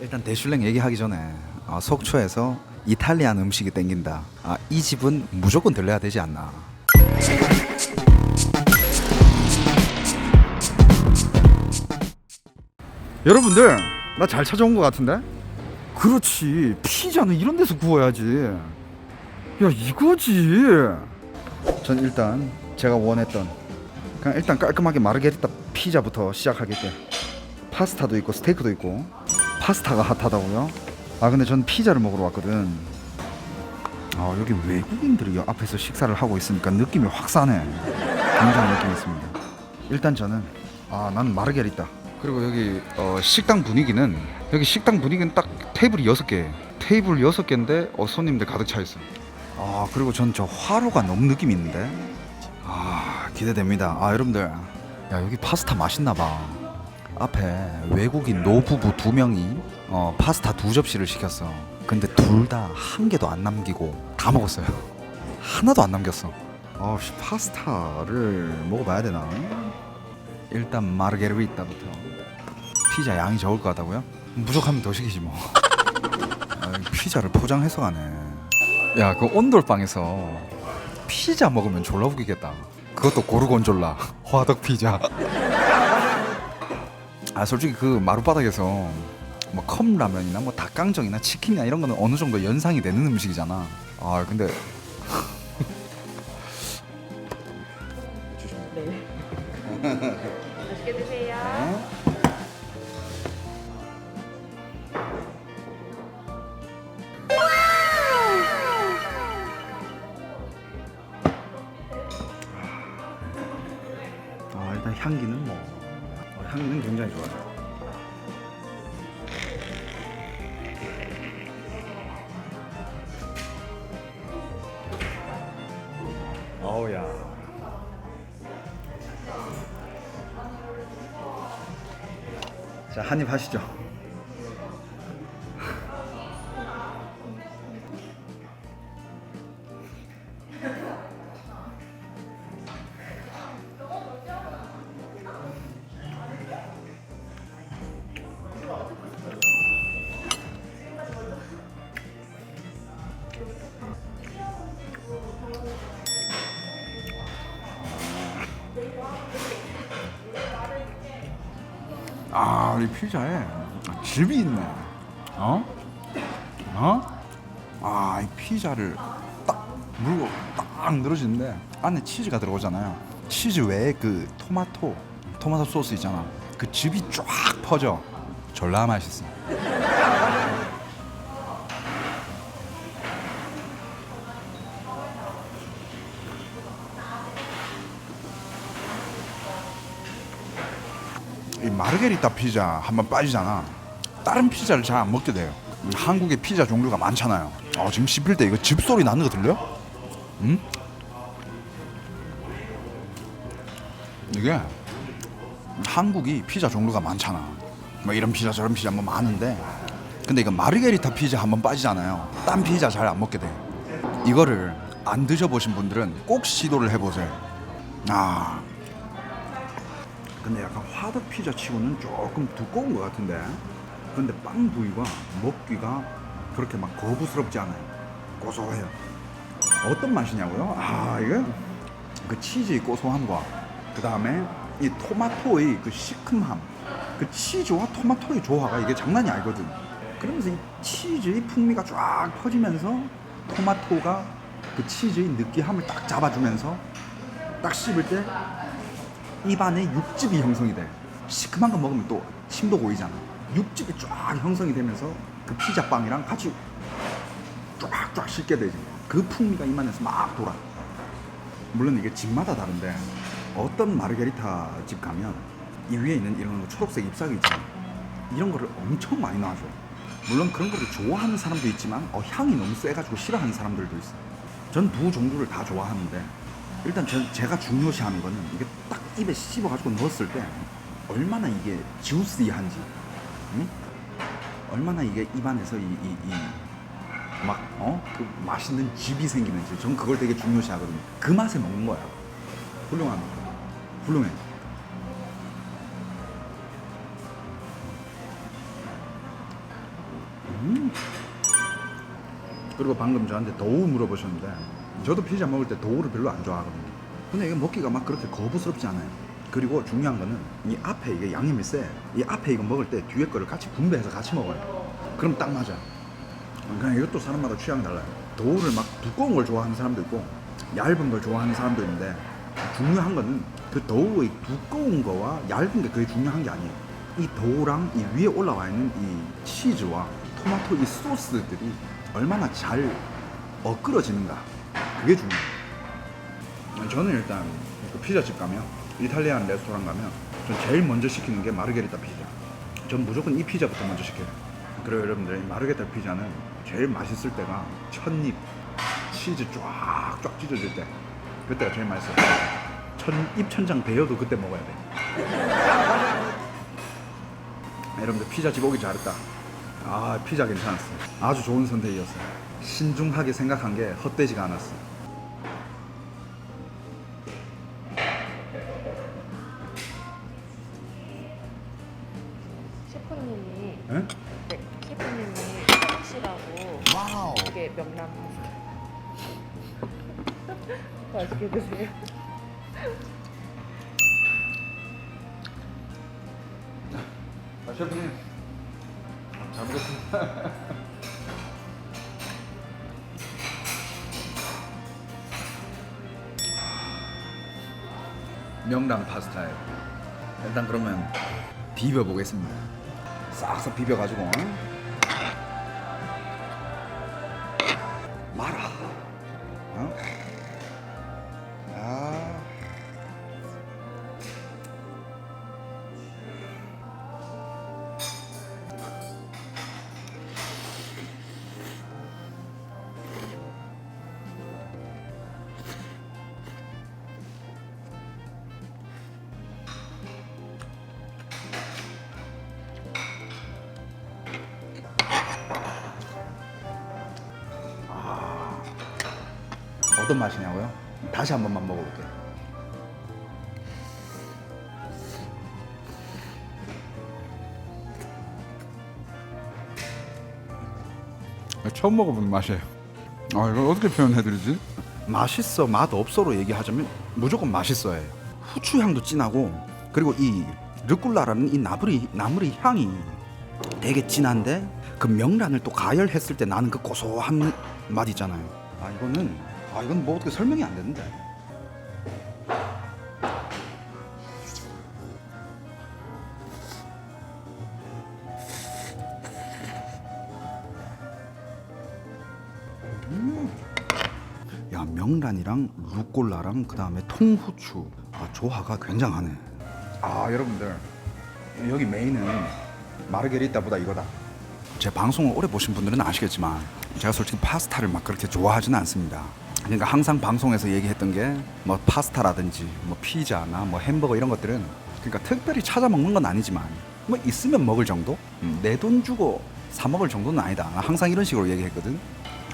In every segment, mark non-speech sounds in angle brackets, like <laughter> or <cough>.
일단 대슐랭 얘기하기 전에 아, 속초에서 이탈리안 음식이 땡긴다. 아, 이 집은 무조건 들려야 되지 않나. 여러분들 나 잘 찾아온 것 같은데? 그렇지 피자는 이런 데서 구워야지 야 이거지 전 일단 제가 원했던 그냥 일단 깔끔하게 마르게리타 피자부터 시작하겠게 파스타도 있고 스테이크도 있고 파스타가 핫하다고요? 아 근데 전 피자를 먹으러 왔거든. 아 여기 외국인들이 앞에서 식사를 하고 있으니까 느낌이 확 사네. 굉장히 느낌이 있습니다. 일단 저는 아난 마르게리타. 그리고 여기 어, 식당 분위기는 여기 식당 분위기는 딱 테이블이 여섯 개. 테이블 여섯 개인데 어, 손님들 가득 차 있어 아 그리고 전 저 화로가 너무 느낌 있는데. 아 기대됩니다. 아 여러분들. 야 여기 파스타 맛있나 봐 앞에 외국인 노부부 두 명이 어, 파스타 두 접시를 시켰어. 근데 둘 다 한 개도 안 남기고 다 먹었어요. <laughs> 하나도 안 남겼어. 어 씨, 파스타를 먹어봐야 되나? 일단 마르게리타부터. 피자 양이 적을 것 같다고요? 부족하면 더 시키지 뭐. <laughs> 아, 피자를 포장해서 가네. 야 그 온돌방에서 피자 먹으면 졸라 웃기겠다. 그것도 고르곤졸라 화덕 피자 아 솔직히 그 마룻바닥에서 뭐 컵라면이나 뭐 닭강정이나 치킨이나 이런 거는 어느 정도 연상이 되는 음식이잖아. 아 근데 <laughs> 맛있게 드세요. 아 일단 향기는 뭐. 어, 향기는 굉장히 좋아요. 어우야. 자 한입 하시죠 우리 피자에 즙이 있네. 어? 어? 아 이 피자를 딱 물고 딱 늘어지는데 안에 치즈가 들어오잖아요. 치즈 외에 그 토마토 토마토 소스 있잖아. 그 즙이 쫙 퍼져. 졸라 맛있어 이 마르게리타 피자 한번 빠지잖아. 다른 피자를 잘 안 먹게 돼요. 한국에 피자 종류가 많잖아요. 어, 지금 씹힐 때 이거 즙 소리 나는 거 들려? 응? 이게 한국이 피자 종류가 많잖아. 뭐 이런 피자 저런 피자 뭐 많은데 근데 이거 마르게리타 피자 한번 빠지잖아요. 딴 피자 잘 안 먹게 돼. 이거를 안 드셔보신 분들은 꼭 시도를 해보세요. 아 근데 약간 화덕 피자 치고는 조금 두꺼운 것 같은데. 근데 빵 부위가 먹기가 그렇게 막 거부스럽지 않아요. 고소해요. 어떤 맛이냐고요? 아 이게 그 치즈의 고소함과 그 다음에 이 토마토의 그 시큼함. 그 치즈와 토마토의 조화가 이게 장난이 아니거든. 그러면서 이 치즈의 풍미가 쫙 퍼지면서 토마토가 그 치즈의 느끼함을 딱 잡아주면서 딱 씹을 때 입안에 육즙이 형성이 돼. 시큼한 거 먹으면 또 침도 고이잖아. 육즙이 쫙 형성이 되면서 그 피자 빵이랑 같이 쫙쫙 씹게 되지. 그 풍미가 입안에서 막 돌아. 물론 이게 집마다 다른데 어떤 마르게리타 집 가면 이 위에 있는 이런 거 초록색 잎사귀 있잖아. 이런 거를 엄청 많이 놔줘. 물론 그런 거를 좋아하는 사람도 있지만 어, 향이 너무 세가지고 싫어하는 사람들도 있어. 전 두 종류를 다 좋아하는데 일단 전 제가 중요시하는 거는 이게 딱 입에 씹어가지고 넣었을 때 얼마나 이게 주시한지, 응? 얼마나 이게 입안에서 이이 막 어 그 맛있는 즙이 생기는지 전 그걸 되게 중요시 하거든요. 그 맛에 먹는 거야. 훌륭한, 훌륭해. 음. 그리고 방금 저한테 도우 물어보셨는데 저도 피자 먹을 때 도우를 별로 안 좋아하거든요. 근데 이게 먹기가 막 그렇게 거부스럽지 않아요. 그리고 중요한 거는 이 앞에 이게 양념이 세. 이 앞에 이거 먹을 때 뒤에 거를 같이 분배해서 같이 먹어요. 그럼 딱 맞아. 그냥 이것도 사람마다 취향 달라요. 도우를 막 두꺼운 걸 좋아하는 사람도 있고 얇은 걸 좋아하는 사람도 있는데 중요한 거는 그 도우의 두꺼운 거와 얇은 게 그게 중요한 게 아니에요. 이 도우랑 이 위에 올라와 있는 이 치즈와 토마토 이 소스들이 얼마나 잘 엇그러지는가 그게 중요해요. 저는 일단 그 피자집 가면 이탈리안 레스토랑 가면 전 제일 먼저 시키는 게 마르게리타 피자. 전 무조건 이 피자부터 먼저 시켜요. 그리고 여러분들 이 마르게타 피자는 제일 맛있을 때가 첫입 치즈 쫙쫙 찢어질 때 그때가 제일 맛있어요. 첫입 천장 베어도 그때 먹어야 돼. <laughs> 여러분들 피자집 오기 잘했다. 아 피자 괜찮았어요. 아주 좋은 선택이었어요. 신중하게 생각한 게 헛되지가 않았어. 명란 파스타 <laughs> 맛있게 드세요. 아, 셰프님 잘 먹겠습니다. <laughs> 명란 파스타에 일단 그러면 비벼 보겠습니다. 싹싹 비벼 가지고 어떤 맛이냐고요? 다시 한 번만 먹어볼게요. 처음 먹어보는 맛이에요. 아 이걸 어떻게 표현해드리지? 맛있어 맛 없어로 얘기하자면 무조건 맛있어요. 후추 향도 진하고 그리고 이 르꿀라라는 이 나물이 나물의 향이 되게 진한데 그 명란을 또 가열했을 때 나는 그 고소한 맛 있잖아요. 아 이거는 아 이건 뭐 어떻게 설명이 안 되는데. 야 명란이랑 루꼴라랑 그 다음에 통후추 아, 조화가 굉장하네. 아 여러분들 여기 메인은 마르게리따보다 이거다. 제 방송을 오래 보신 분들은 아시겠지만 제가 솔직히 파스타를 막 그렇게 좋아하지는 않습니다. 그러니까 항상 방송에서 얘기했던 게 뭐 파스타라든지 뭐 피자나 뭐 햄버거 이런 것들은 그러니까 특별히 찾아 먹는 건 아니지만 뭐 있으면 먹을 정도 내돈 주고 사 먹을 정도는 아니다. 나 항상 이런 식으로 얘기했거든.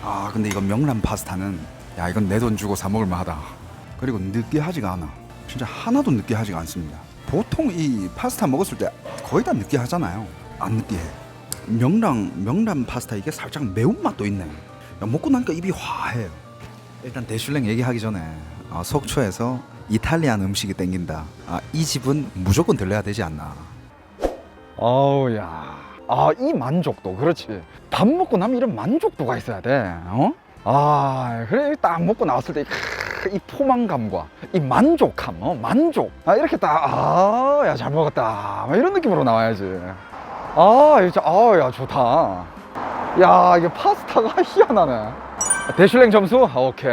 아 근데 이건 명란 파스타는 야 이건 내 돈 주고 사 먹을 만하다. 그리고 느끼하지가 않아. 진짜 하나도 느끼하지가 않습니다. 보통 이 파스타 먹었을 때 거의 다 느끼하잖아요. 안 느끼해. 명란 명란 파스타 이게 살짝 매운 맛도 있네. 야, 먹고 나니까 입이 화해요. 일단 대슐랭 얘기하기 전에 아, 속초에서 이탈리안 음식이 땡긴다. 아, 이 집은 무조건 들려야 되지 않나. 아우 야. 아 이 만족도 그렇지. 밥 먹고 나면 이런 만족도가 있어야 돼. 어? 아 그래 딱 먹고 나왔을 때이 포만감과 이 만족함, 어? 만족. 아 이렇게 딱 아 야 잘 먹었다. 막 이런 느낌으로 나와야지. 아 진짜 아 야 좋다. 야 이게 파스타가 <laughs> 희한하네. 대슐랭 점수? 아, 오케이.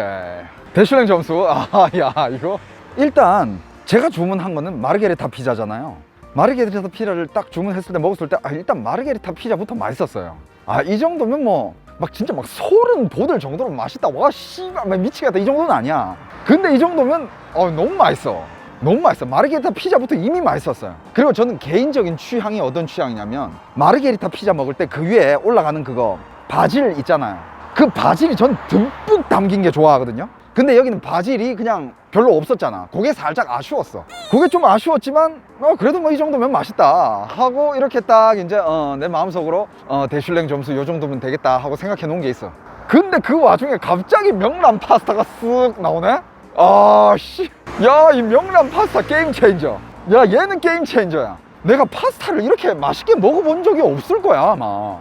대슐랭 점수? 아, 야, 이거. 일단, 제가 주문한 거는 마르게리타 피자잖아요. 마르게리타 피자를 딱 주문했을 때 먹었을 때, 아, 일단 마르게리타 피자부터 맛있었어요. 아, 이 정도면 뭐, 막 진짜 막 소름 돋을 정도로 맛있다. 와, 씨발, 막 미치겠다. 이 정도는 아니야. 근데 이 정도면, 어, 너무 맛있어. 너무 맛있어. 마르게리타 피자부터 이미 맛있었어요. 그리고 저는 개인적인 취향이 어떤 취향이냐면, 마르게리타 피자 먹을 때 그 위에 올라가는 그거, 바질 있잖아요. 그 바질이 전 듬뿍 담긴 게 좋아하거든요. 근데 여기는 바질이 그냥 별로 없었잖아. 그게 살짝 아쉬웠어. 그게 좀 아쉬웠지만 어 그래도 뭐 이 정도면 맛있다 하고 이렇게 딱 이제 어, 내 마음속으로 어, 대슐랭 점수 요 정도면 되겠다 하고 생각해 놓은 게 있어. 근데 그 와중에 갑자기 명란 파스타가 쓱 나오네. 아 씨. 야 이 명란 파스타 게임 체인저. 야 얘는 게임 체인저야. 내가 파스타를 이렇게 맛있게 먹어본 적이 없을 거야 아마.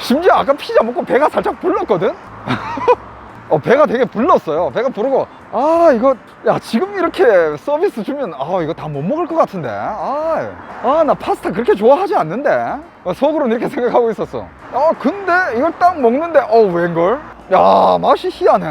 심지어 아까 피자 먹고 배가 살짝 불렀거든. <laughs> 어, 배가 되게 불렀어요. 배가 부르고, 아, 이거, 야, 지금 이렇게 서비스 주면, 아, 이거 다 못 먹을 것 같은데. 아, 아, 나 파스타 그렇게 좋아하지 않는데. 어, 속으로는 이렇게 <laughs> 생각하고 있었어. 어, 근데 이걸 딱 먹는데, 어, 웬걸? 야, 맛이 희한해.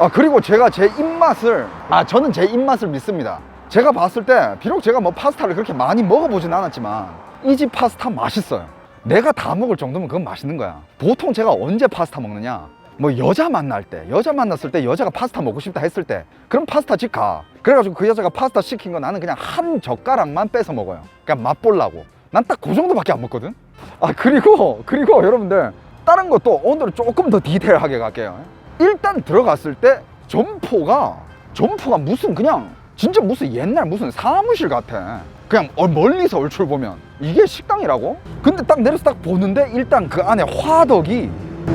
아, 그리고 제가 제 입맛을, 아, 저는 제 입맛을 믿습니다. 제가 봤을 때, 비록 제가 뭐 파스타를 그렇게 많이 먹어보진 않았지만, 이 집 파스타 맛있어요. 내가 다 먹을 정도면 그건 맛있는 거야. 보통 제가 언제 파스타 먹느냐? 뭐 여자 만날 때, 여자 만났을 때 여자가 파스타 먹고 싶다 했을 때, 그럼 파스타 집 가. 그래가지고 그 여자가 파스타 시킨 거 나는 그냥 한 젓가락만 뺏어 먹어요. 그냥 맛보려고. 난 딱 그 정도밖에 안 먹거든. 아 그리고 그리고 여러분들 다른 것도 오늘은 조금 더 디테일하게 갈게요. 일단 들어갔을 때 점포가 점포가 무슨 그냥 진짜 무슨 옛날 무슨 사무실 같아. 그냥 어, 멀리서 얼추 보면 이게 식당이라고? 근데 딱 내려서 딱 보는데 일단 그 안에 화덕이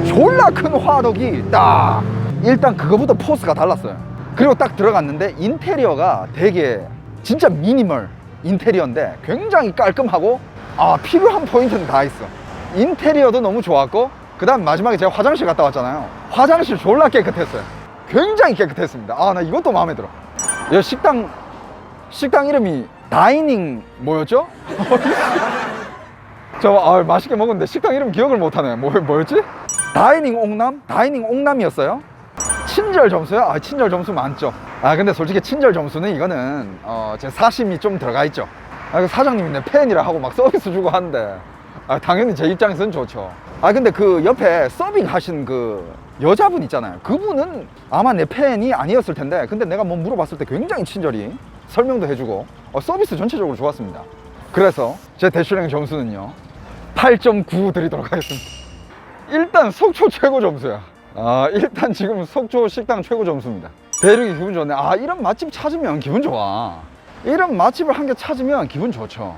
졸라 큰 화덕이 딱 일단 그거부터 포스가 달랐어요. 그리고 딱 들어갔는데 인테리어가 되게 진짜 미니멀 인테리어인데 굉장히 깔끔하고 아 필요한 포인트는 다 있어. 인테리어도 너무 좋았고 그 다음 마지막에 제가 화장실 갔다 왔잖아요. 화장실 졸라 깨끗했어요. 굉장히 깨끗했습니다. 아 나 이것도 마음에 들어. 이 식당 식당 이름이 다이닝 뭐였죠? <laughs> 저 아, 맛있게 먹었는데 식당 이름 기억을 못하네. 뭐, 뭐였지? 다이닝 옥남? 다이닝 옥남이었어요? 친절 점수요? 아, 친절 점수 많죠. 아, 근데 솔직히 친절 점수는 이거는 어, 제 사심이 좀 들어가 있죠. 아, 그 사장님이 내 팬이라 하고 막 서비스 주고 하는데 아, 당연히 제 입장에서는 좋죠. 아, 근데 그 옆에 서빙 하신 그 여자분 있잖아요. 그분은 아마 내 팬이 아니었을 텐데 근데 내가 뭐 물어봤을 때 굉장히 친절히 설명도 해주고 어, 서비스 전체적으로 좋았습니다. 그래서 제 대슐랭 점수는요 8.9 드리도록 하겠습니다. 일단 속초 최고 점수야. 아 일단 지금 속초 식당 최고 점수입니다. 대륙이 기분 좋네. 아 이런 맛집 찾으면 기분 좋아. 이런 맛집을 한 개 찾으면 기분 좋죠.